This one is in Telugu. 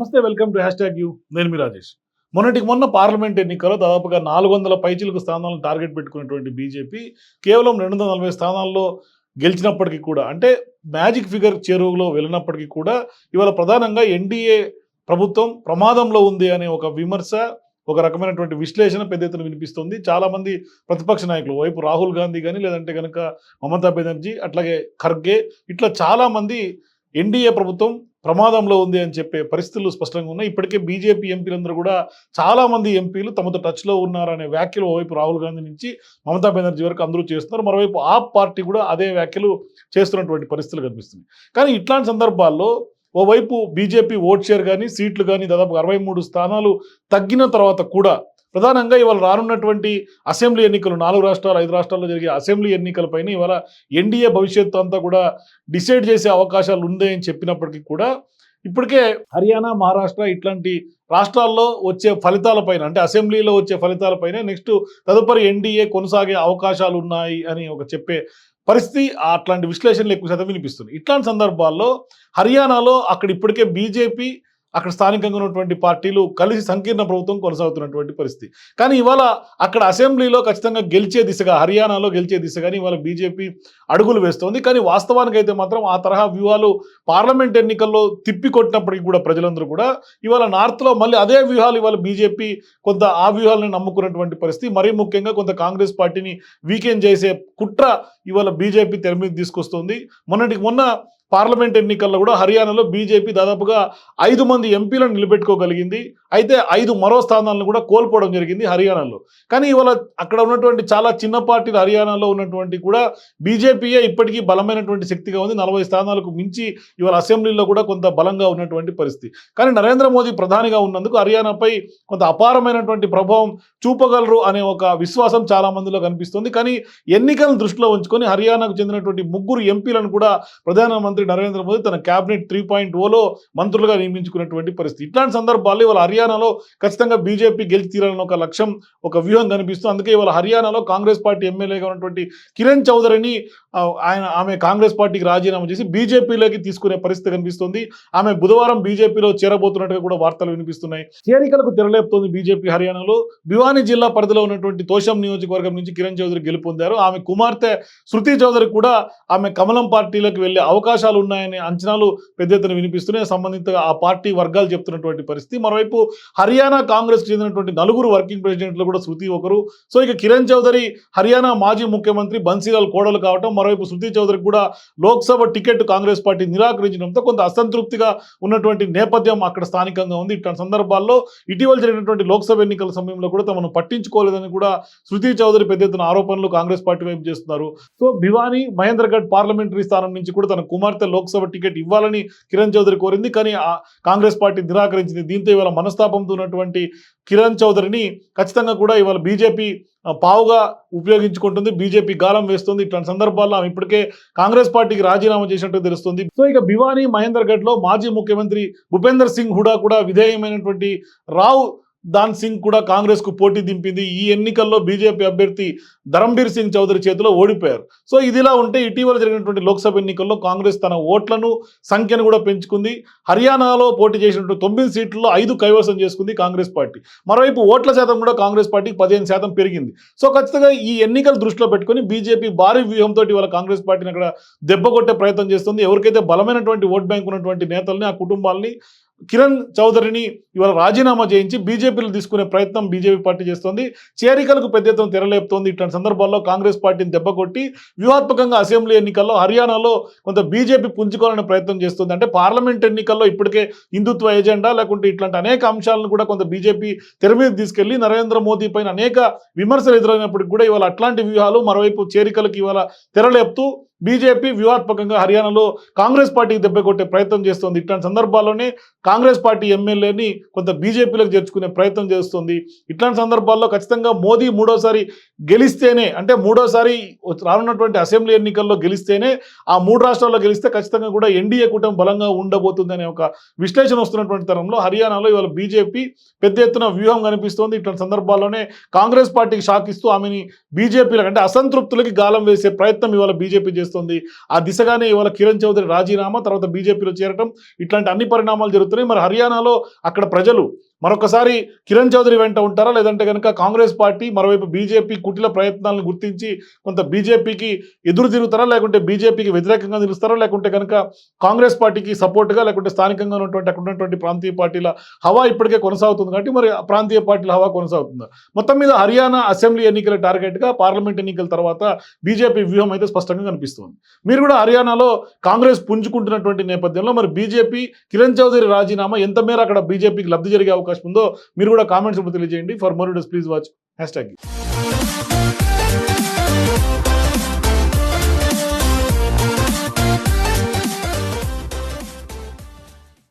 నమస్తే welcome to hashtag you. నేను మీ రాజేష్. మొన్నటికి మొన్న పార్లమెంట్ ఎన్నికల్లో దాదాపుగా నాలుగు వందల పైచిలకు స్థానాలను టార్గెట్ పెట్టుకున్నటువంటి బీజేపీ కేవలం రెండు వందల నలభై స్థానాల్లో గెలిచినప్పటికీ కూడా అంటే మ్యాజిక్ ఫిగర్ చేరువులో వెళ్ళినప్పటికీ కూడా ఇవాళ ప్రధానంగా ఎన్డీఏ ప్రభుత్వం ప్రమాదంలో ఉంది అనే ఒక విమర్శ ఒక రకమైనటువంటి విశ్లేషణ పెద్ద ఎత్తున వినిపిస్తుంది. చాలామంది ప్రతిపక్ష నాయకులు వైపు రాహుల్ గాంధీ కానీ లేదంటే కనుక మమతా బెనర్జీ అట్లాగే ఖర్గే ఇట్లా చాలామంది ఎన్డీఏ ప్రభుత్వం ప్రమాదంలో ఉంది అని చెప్పే పరిస్థితులు స్పష్టంగా ఉన్నాయి. ఇప్పటికే బీజేపీ ఎంపీలందరూ కూడా చాలా మంది ఎంపీలు తమతో టచ్లో ఉన్నారనే వ్యాఖ్యలు ఓవైపు రాహుల్ గాంధీ నుంచి మమతా బెనర్జీ వరకు అందరూ చేస్తున్నారు. మరోవైపు ఆ పార్టీ కూడా అదే వ్యాఖ్యలు చేస్తున్నటువంటి పరిస్థితులు కనిపిస్తుంది కానీ ఇట్లాంటి సందర్భాల్లో ఓవైపు బీజేపీ ఓట్ షేర్ కానీ సీట్లు కానీ దాదాపు అరవై మూడు స్థానాలు తగ్గిన తర్వాత కూడా ప్రధానంగా ఇవాళ రానున్నటువంటి అసెంబ్లీ ఎన్నికలు నాలుగు రాష్ట్రాలు ఐదు రాష్ట్రాల్లో జరిగే అసెంబ్లీ ఎన్నికలపైన ఇవాళ ఎన్డీఏ భవిష్యత్తు అంతా కూడా డిసైడ్ చేసే అవకాశాలు ఉందని చెప్పినప్పటికీ కూడా ఇప్పటికే హర్యానా మహారాష్ట్ర ఇట్లాంటి రాష్ట్రాల్లో వచ్చే ఫలితాలపైన అంటే అసెంబ్లీలో వచ్చే ఫలితాలపైన నెక్స్ట్ తదుపరి ఎన్డీఏ కొనసాగే అవకాశాలు ఉన్నాయి అని ఒక చెప్పే పరిస్థితి అట్లాంటి విశ్లేషణలు ఎక్కువ శాతం వినిపిస్తుంది ఇట్లాంటి సందర్భాల్లో హర్యానాలో అక్కడ ఇప్పటికే బీజేపీ అక్కడ స్థానికంగా ఉన్నటువంటి పార్టీలు కలిసి సంకీర్ణ ప్రభుత్వం కొనసాగుతున్నటువంటి పరిస్థితి. కానీ ఇవాళ అక్కడ అసెంబ్లీలో ఖచ్చితంగా గెలిచే దిశగా హర్యానాలో గెలిచే దిశగాని ఇవాళ బీజేపీ అడుగులు వేస్తోంది. కానీ వాస్తవానికి అయితే మాత్రం ఆ తరహా వ్యూహాలు పార్లమెంట్ ఎన్నికల్లో తిప్పికొట్టినప్పటికీ కూడా ప్రజలందరూ కూడా ఇవాళ నార్త్లో మళ్ళీ అదే వ్యూహాలు ఇవాళ బీజేపీ కొంత ఆ వ్యూహాలను నమ్ముకున్నటువంటి పరిస్థితి. మరీ ముఖ్యంగా కొంత కాంగ్రెస్ పార్టీని వీకెండ్ చేసే కుట్ర ఇవాళ బీజేపీ తెర మీద తీసుకొస్తుంది. మొన్నటికి మొన్న పార్లమెంట్ ఎన్నికల్లో కూడా హర్యానాలో బీజేపీ దాదాపుగా ఐదు మంది ఎంపీలను నిలబెట్టుకోగలిగింది. అయితే ఐదు మరో స్థానాలను కూడా కోల్పోవడం జరిగింది హర్యానాలో. కానీ ఇవాళ అక్కడ ఉన్నటువంటి చాలా చిన్న పార్టీలు హర్యానాలో ఉన్నటువంటి కూడా బీజేపీయే ఇప్పటికీ బలమైనటువంటి శక్తిగా ఉంది. నలభై స్థానాలకు మించి ఇవాళ అసెంబ్లీలో కూడా కొంత బలంగా ఉన్నటువంటి పరిస్థితి. కానీ నరేంద్ర మోదీ ప్రధానిగా ఉన్నందుకు హర్యానాపై కొంత అపారమైనటువంటి ప్రభావం చూపగలరు అనే ఒక విశ్వాసం చాలా మందిలో కనిపిస్తుంది. కానీ ఎన్నికలను దృష్టిలో ఉంచుకొని హర్యానాకు చెందినటువంటి ముగ్గురు ఎంపీలను కూడా ప్రధానమంత్రి నరేంద్ర మోదీ తన క్యాబినెట్ త్రీ పాయింట్ ఓలో మంత్రులుగా నియమించుకున్నటువంటి పరిస్థితి. ఇట్లాంటి సందర్భాల్లో ఇవాళ హర్యానాలో ఖచ్చితంగా బీజేపీ గెలిచి తీరాలని ఒక లక్ష్యం ఒక వ్యూహం కనిపిస్తుంది. అందుకే ఇవాళ హర్యానాలో కాంగ్రెస్ పార్టీ ఎమ్మెల్యేగా ఉన్నటువంటి కిరణ్ చౌదరిని ఆయన ఆమె కాంగ్రెస్ పార్టీకి రాజీనామా చేసి బీజేపీలోకి తీసుకునే పరిస్థితి కనిపిస్తుంది. ఆమె బుధవారం బీజేపీలో చేరబోతున్నట్టుగా కూడా వార్తలు వినిపిస్తున్నాయి. చేరికలకు తెరలేపుతోంది బీజేపీ హర్యానాలో. భివానీ జిల్లా పరిధిలో ఉన్నటువంటి తోషం నియోజకవర్గం నుంచి కిరణ్ చౌదరి గెలుపొందారు. ఆమె కుమార్తె శృతి చౌదరి కూడా ఆమె కమలం పార్టీలోకి వెళ్ళే అవకాశాలు ఉన్నాయనే అంచనాలు పెద్ద ఎత్తున వినిపిస్తున్నాయి. సంబంధిత ఆ పార్టీ వర్గాలు చెప్తున్నటువంటి పరిస్థితి. మరోవైపు హర్యానా కాంగ్రెస్ చెందినటువంటి నలుగురు వర్కింగ్ ప్రెసిడెంట్లు కూడా శృతి ఒకరు. సో ఇక కిరణ్ చౌదరి హర్యానా మాజీ ముఖ్యమంత్రి బన్సీలాల్ కోడలు కావటం మరోవైపు శృతి చౌదరికి కూడా లోక్సభ టికెట్ కాంగ్రెస్ పార్టీ నిరాకరించడంతో కొంత అసంతృప్తిగా ఉన్నటువంటి నేపథ్యం అక్కడ స్థానికంగా ఉంది. ఇట్లాంటి సందర్భాల్లో ఇటీవల జరిగినటువంటి లోక్సభ ఎన్నికల సమయంలో కూడా తమను పట్టించుకోలేదని కూడా శృతి చౌదరి పెద్ద ఎత్తున ఆరోపణలు కాంగ్రెస్ పార్టీ వైపు చేస్తున్నారు. సో భివానీ మహేంద్రగఢ్ పార్లమెంటరీ స్థానం నుంచి కూడా తన కుమార్తె లోక్సభ టికెట్ ఇవ్వాలని కిరణ్ చౌదరి కోరింది. కానీ కాంగ్రెస్ పార్టీ నిరాకరించింది. దీంతో ఇవాళ మనస్తాపంతో ఉన్నటువంటి కిరణ్ చౌదరిని ఖచ్చితంగా కూడా ఇవాళ బీజేపీ పావుగా ఉపయోగించుకుంటుంది. బీజేపీ గాలం వేస్తుంది. ఇట్లాంటి సందర్భాల్లో ఆమె ఇప్పటికే కాంగ్రెస్ పార్టీకి రాజీనామా చేసినట్టు తెలుస్తుంది. సో ఇక భివానీ మహేందర్గఢ్లో మాజీ ముఖ్యమంత్రి భూపేందర్ సింగ్ హుడా కూడా విధేయమైనటువంటి రావు దాన్ సింగ్ కూడా కాంగ్రెస్కు పోటీ దింపింది. ఈ ఎన్నికల్లో బీజేపీ అభ్యర్థి ధరంబీర్ సింగ్ చౌదరి చేతిలో ఓడిపోయారు. సో ఇదిలా ఉంటే ఇటీవల జరిగినటువంటి లోక్సభ ఎన్నికల్లో కాంగ్రెస్ తన ఓట్లను సంఖ్యను కూడా పెంచుకుంది. హర్యానాలో పోటీ చేసినటువంటి తొమ్మిది సీట్లలో ఐదు కైవసం చేసుకుంది కాంగ్రెస్ పార్టీ. మరోవైపు ఓట్ల శాతం కూడా కాంగ్రెస్ పార్టీకి పదిహేను శాతం పెరిగింది. సో ఖచ్చితంగా ఈ ఎన్నికలు దృష్టిలో పెట్టుకుని బీజేపీ భారీ వ్యూహంతో ఇవాళ కాంగ్రెస్ పార్టీని అక్కడ దెబ్బ కొట్టే ప్రయత్నం చేస్తుంది. ఎవరికైతే బలమైనటువంటి ఓట్ బ్యాంక్ ఉన్నటువంటి నేతల్ని ఆ కుటుంబాలని కిరణ్ చౌదరిని ఇవాళ రాజీనామా చేయించి బీజేపీలు తీసుకునే ప్రయత్నం బీజేపీ పార్టీ చేస్తోంది. చేరికలకు పెద్ద ఎత్తున తెరలేపుతోంది ఇట్లాంటి సందర్భాల్లో కాంగ్రెస్ పార్టీని దెబ్బకొట్టి వ్యూహాత్మకంగా అసెంబ్లీ ఎన్నికల్లో హర్యానాలో కొంత బీజేపీ పుంజుకోవాలనే ప్రయత్నం చేస్తుంది. అంటే పార్లమెంట్ ఎన్నికల్లో ఇప్పటికే హిందుత్వ ఎజెండా లేకుంటే ఇట్లాంటి అనేక అంశాలను కూడా కొంత బీజేపీ తెర మీద తీసుకెళ్ళి నరేంద్ర మోదీ పైన అనేక విమర్శలు ఎదురైనప్పటికీ కూడా ఇవాళ అట్లాంటి వ్యూహాలు మరోవైపు చేరికలకు ఇవాళ తెరలేపుతూ బీజేపీ వ్యూహాత్మకంగా హర్యానాలో కాంగ్రెస్ పార్టీకి దెబ్బ కొట్టే ప్రయత్నం చేస్తోంది. ఇట్లాంటి సందర్భాల్లోనే కాంగ్రెస్ పార్టీ ఎమ్మెల్యేని కొంత బీజేపీలకు చేర్చుకునే ప్రయత్నం చేస్తుంది. ఇట్లాంటి సందర్భాల్లో ఖచ్చితంగా మోదీ మూడోసారి గెలిస్తేనే అంటే మూడోసారి రానున్నటువంటి అసెంబ్లీ ఎన్నికల్లో గెలిస్తేనే ఆ మూడు రాష్ట్రాల్లో గెలిస్తే ఖచ్చితంగా కూడా ఎన్డీఏ కూటమి బలంగా ఉండబోతుంది అనే ఒక విశ్లేషణ వస్తున్నటువంటి తరంలో హర్యానాలో ఇవాళ బీజేపీ పెద్ద ఎత్తున వ్యూహం కనిపిస్తోంది. ఇట్లాంటి సందర్భాల్లోనే కాంగ్రెస్ పార్టీకి షాక్ ఇస్తూ ఆమెని బీజేపీలకు అంటే అసంతృప్తులకి గాలం వేసే ప్రయత్నం ఇవాళ బీజేపీ చేస్తుంది. తెలుస్తుంది ఆ దిశగానే ఇవాళ కిరణ్ చౌదరి రాజీనామా తర్వాత బీజేపీలో చేరటం ఇట్లాంటి అన్ని పరిణామాలు జరుగుతున్నాయి. మరి హర్యానాలో అక్కడ ప్రజలు మరొకసారి కిరణ్ చౌదరి వెంట ఉంటారా? లేదంటే కనుక కాంగ్రెస్ పార్టీ మరోవైపు బీజేపీ కుటిల ప్రయత్నాలను గుర్తించి కొంత బీజేపీకి ఎదురు తిరుగుతారా? లేకుంటే బీజేపీకి వ్యతిరేకంగా నిలుస్తారా? లేకుంటే కనుక కాంగ్రెస్ పార్టీకి సపోర్ట్గా లేకుంటే స్థానికంగా ఉన్నటువంటి అక్కడ ఉన్నటువంటి ప్రాంతీయ పార్టీల హవా ఇప్పటికే కొనసాగుతుంది కాబట్టి మరి ప్రాంతీయ పార్టీల హవా కొనసాగుతుందా? మొత్తం మీద హర్యానా అసెంబ్లీ ఎన్నికల టార్గెట్గా పార్లమెంట్ ఎన్నికల తర్వాత బీజేపీ వ్యూహం అయితే స్పష్టంగా కనిపిస్తుంది. మీరు కూడా హర్యానాలో కాంగ్రెస్ పుంజుకుంటున్నటువంటి నేపథ్యంలో మరి బీజేపీ కిరణ్ చౌదరి రాజీనామా ఎంత మేర అక్కడ బీజేపీకి లబ్ధి జరిగే అవకాశం ఉందో మీరు కూడా కామెంట్స్ ఇప్పుడు తెలియజేయండి. ఫర్ మోర్ డస్ ప్లీజ్ వాచ్ హ్యాష్ ట్యాగ్